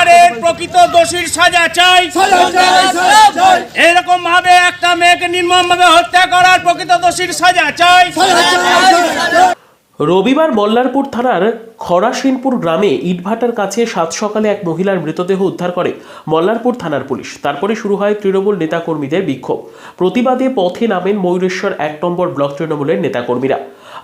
অত্যাচারের প্রকৃত দোষীর সাজা চাই। এরকম ভাবে একটা মেয়েকে নির্মম ভাবে হত্যা করার প্রকৃত দোষীর সাজা চাই। রবিবার মল্লারপুর থানার খরাসিনপুর গ্রামে ইটভাটার কাছে সাত সকালে এক মহিলার মৃতদেহ উদ্ধার করে মল্লারপুর থানার পুলিশ। তারপরে শুরু হয় তৃণমূল নেতাকর্মীদের বিক্ষোভ। প্রতিবাদে পথে নামেন ময়ূরেশ্বর এক নম্বর ব্লক তৃণমূলের নেতাকর্মীরা।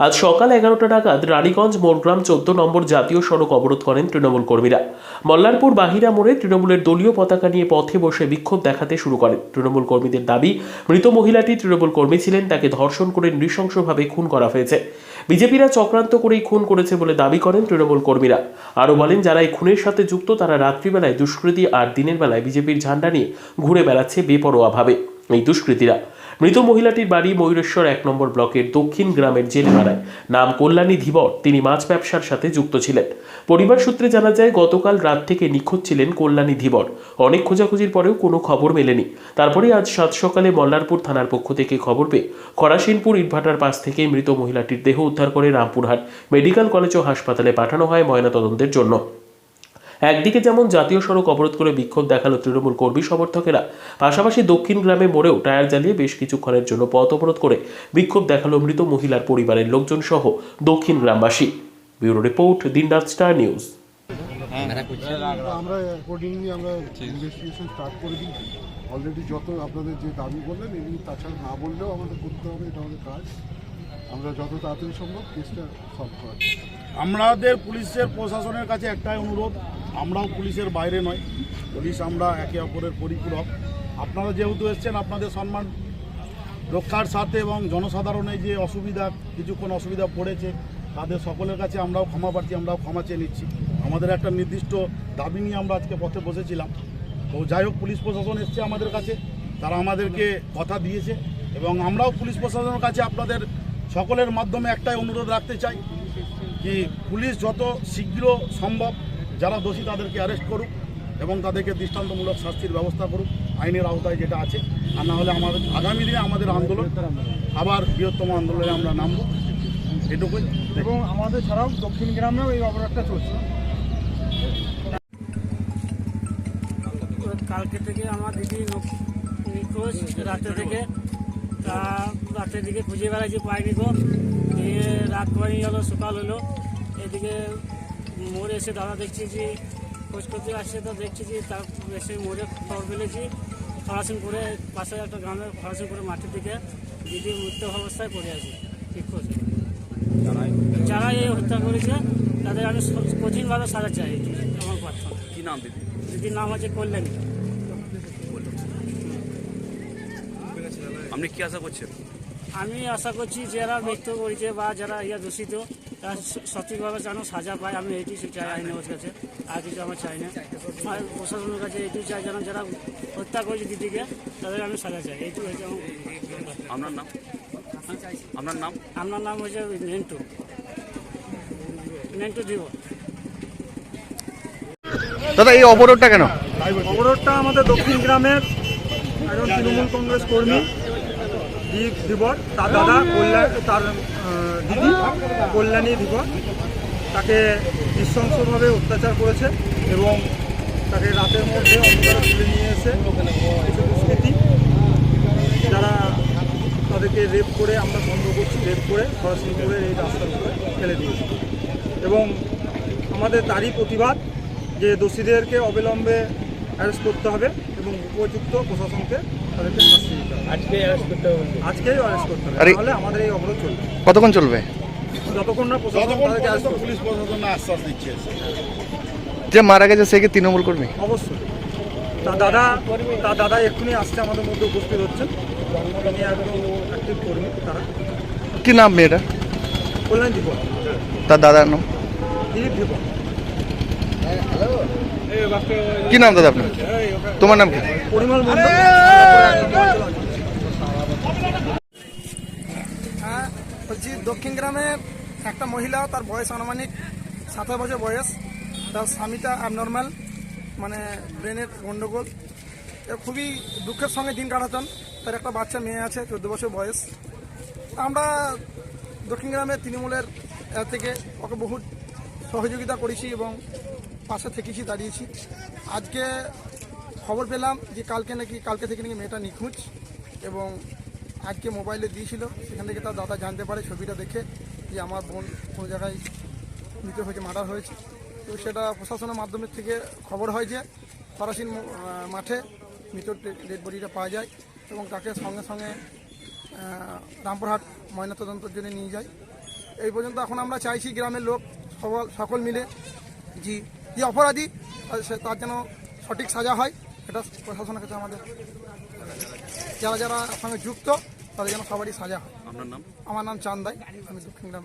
আজ সকাল এগারোটা নাগাদ রানীগঞ্জ, মোরগ্রাম, চোদ্দ নম্বর জাতীয় সড়ক অবরোধ করেন তৃণমূল কর্মীরা। মল্লারপুর, বাহিরা মোড়ে তৃণমূলের দলীয় পতাকা নিয়ে পথে বসে বিক্ষোভ দেখাতে শুরু করেন। তৃণমূল কর্মীদের দাবি, মৃত মহিলাটি তৃণমূল কর্মী ছিলেন, তাকে ধর্ষণ করে নৃশংসভাবে খুন করা হয়েছে। বিজেপিরা চক্রান্ত করেই খুন করেছে বলে দাবি করেন তৃণমূল কর্মীরা। আরও বলেন, যারা এই খুনের সাথে যুক্ত, তারা রাত্রিবেলায় দুষ্কৃতী আর দিনের বেলায় বিজেপির ঝান্ডা নিয়ে ঘুরে বেড়াচ্ছে বেপরোয়াভাবে। এই দুষ্কৃতীরা মৃত মহিলাটির বাড়ি ময়ূরেশ্বর এক নম্বর ব্লকের দক্ষিণ গ্রামের জেলেমারায় নাম কল্যাণী ধীবর। তিনি মাছ ব্যবসার সাথে যুক্ত ছিলেন। পরিবার সূত্রে জানা যায়, গতকাল রাত থেকে নিখোঁজ ছিলেন কল্যাণী ধীবর। অনেক খোঁজাখুঁজির পরেও কোনো খবর মেলেনি। তারপরে আজ সাত সকালে মল্লারপুর থানার পক্ষ থেকে খবর পেয়ে খরাসিনপুর ইটভাটার পাশ থেকে মৃত মহিলাটির দেহ উদ্ধার করে রামপুরহাট মেডিকেল কলেজ ও হাসপাতালে পাঠানো হয় ময়নাতদন্তের জন্য। একদিকে যেমন জাতীয় সড়ক অবরোধ করে বিক্ষোভ দেখাল তৃণমূল কর্মী সমর্থকেরা পাশাপাশি দক্ষিণ গ্রামে মোড়েও টায়ার জ্বালিয়ে বেশ কিছুক্ষণের জন্য পথ অবরোধ করে বিক্ষোভ দেখাল মৃত মহিলার পরিবারের লোকজন সহ দক্ষিণ গ্রামবাসী। ব্যুরো রিপোর্ট দিনরাত স্টার নিউজ। আমরা অ্যাকর্ডিংলি আমরা ইনভেস্টিগেশন স্টার্ট করে দিয়েছি অলরেডি যত আপনাদের যে দাবি করলেন এগুলি তাছাড়া না বললেও আমাদের করতে হবে এটা আমাদের কাজ। আমরা যত তাড়াতাড়ি সম্ভব কেসটা সলভ করার আমাদের পুলিশের প্রশাসনের কাছে একটাই অনুরোধ আমরাও পুলিশের বাইরে নয়। পুলিশ আমরা একে অপরের পরিপূরক। আপনারা যেহেতু এসছেন, আপনাদের সম্মান, রক্ষার সাথে এবং জনসাধারণের যে অসুবিধা, কিছুক্ষণ অসুবিধা পড়েছে, তাদের সকলের কাছে আমরাও ক্ষমা প্রার্থী, আমরাও ক্ষমা চেয়ে নিচ্ছি। আমাদের একটা নির্দিষ্ট দাবি নিয়ে আমরা আজকে পথে বসেছিলাম। তো যাই হোক, পুলিশ প্রশাসন এসছে আমাদের কাছে। তারা আমাদেরকে কথা দিয়েছে এবং আমরাও পুলিশ প্রশাসনের কাছে আপনাদের সকলের মাধ্যমে একটাই অনুরোধ রাখতে চাই, কি পুলিশ যত শীঘ্র সম্ভব যারা দোষী তাদেরকে অ্যারেস্ট করুক এবং তাদেরকে দৃষ্টান্তমূলক শাস্তির ব্যবস্থা করুক আইনের আওতায় যেটা আছে। আর না হলে আমাদের আগামী দিনে আমাদের আন্দোলন আবার বৃহত্তম আন্দোলনে আমরা নামব। এটুকুই। এবং আমাদের ছাড়াও দক্ষিণ গ্রামেও এই অপরাধটা চলছে। কালকে থেকে আমার দিদি নিখোঁজ রাতে থেকে। তা রাতের দিকে খুঁজে বেড়াইছি পাইনি গো। দিয়ে রাত করে গেলো সকাল হলো। এদিকে মোড়ে এসে দাদা দেখছি যে খোঁজ করতে আসছে তো দেখছি যে তার এসে মোড়ে খবর খরাসিন করে পাশে একটা খরাসিন করে মাঠের দিকে দিদি মৃত অবস্থায় পড়ে আছে নিখোঁজ যারা এই হত্যা করেছে তাদের আমি কঠিনভাবে সাজা চাই আমার প্রার্থনা। কি নাম দিদি? দিদির নাম আছে কল্যাণী। আপনি কি আশা করছেন? আমি আশা করছি যারা মৃত্যু করেছে বা যারা ইয়া দূষিত তারা সঠিকভাবে যেন সাজা পায় আমি এইটুকু চাই আইনের কাছে। আর কিছু আমার চাই না। আর প্রশাসনের কাছে এইটুকু চাই যেন যারা হত্যা করেছে দিদিকে তাদের আমি সাজা চাই। এইটুকু হচ্ছে আমার আপনার নাম? আপনার নাম? আপনার নাম হচ্ছে নেন্টু। নেন্টু দিব। দাদা এই অবরোধটা কেন? অবরোধটা আমাদের দক্ষিণ গ্রামের একজন তৃণমূল কংগ্রেস কর্মী দীপ ধীবর তার দাদা কল্যাণ তার দিদি কল্যাণী ধীবর তাকে নৃশংসভাবে অত্যাচার করেছে এবং তাকে রাতের মধ্যে অন্ধকারে তুলে নিয়ে এসে দুষ্কৃতী যারা তাদেরকে রেপ করে আমরা বন্ধ করছি রেপ করে খরসিংপুরের এই রাস্তার উপরে ফেলে দিয়েছি। এবং আমাদের তারই প্রতিবাদ যে দোষীদেরকে অবিলম্বে অ্যারেস্ট করতে হবে এবং উপযুক্ত প্রশাসনকে তাদেরকে শাস্তি দিতে হবে আজকেই অ্যারেস্ট করতে হবে আজকেই অ্যারেস্ট করতে হবে আরে- তাহলে আমাদের এই অবরোধ চলবে। কতক্ষণ চলবে? যতক্ষণ না প্রশাসন যতক্ষণ তাদেরকে পর্যন্ত করবে। পুলিশ প্রশাসন না আশ্বাস দিচ্ছে যে মারা গেছে সে কি তৃণমূল কর্মী? অবশ্যই। তার দাদা তার দাদা এক্ষুনি আসছে আমাদের মধ্যে উপস্থিত হচ্ছেন। তিনি একদম অ্যাক্টিভ কর্মী তারা। কি নাম মেয়েটা কল্যাণ দিব তার দাদার নাম? দিলীপ দিব কি নাম দাদা আপনার? তোমার নাম কি? হ্যাঁ বলছি দক্ষিণ গ্রামে একটা মহিলা তার বয়স আনুমানিক সাতাশ বছর বয়স। তার স্বামীটা অ্যাবনর্মাল মানে ব্রেনের গন্ডগোল। এ খুবই দুঃখের সঙ্গে দিন কাটাতেন। তার একটা বাচ্চা মেয়ে আছে চোদ্দ বছর বয়স। আমরা দক্ষিণ গ্রামের তৃণমূলের থেকে ওকে বহু সহযোগিতা করেছি এবং পাশে থেকেছি, দাঁড়িয়েছি। আজকে খবর পেলাম যে কালকে নাকি, কালকে থেকে নাকি মেয়েটা নিখোঁজ এবং আজকে মোবাইলে দিয়েছিল। সেখান থেকে তার দাদা জানতে পারে, ছবিটা দেখে যে আমার বোন কোনো জায়গায় মৃত হয়েছে, মার্ডার হয়েছে। তো সেটা প্রশাসনের মাধ্যমে থেকে খবর হয় যে ফরাসিন মাঠে মৃত ডেড বডিটা পাওয়া যায় এবং তাকে সঙ্গে সঙ্গে রামপুরহাট ময়নাতদন্তের জন্য নিয়ে যায়। এই পর্যন্ত এখন আমরা চাইছি গ্রামের লোক সকল সকল মিলে যে যে অপরাধী তার যেন সঠিক সাজা হয় এটা প্রশাসনের কাছে আমাদের যারা যারা সঙ্গে যুক্ত তাদের যেন সবারই সাজা হয়। আমার নাম চান্দাই আমি দক্ষিণ গ্রাম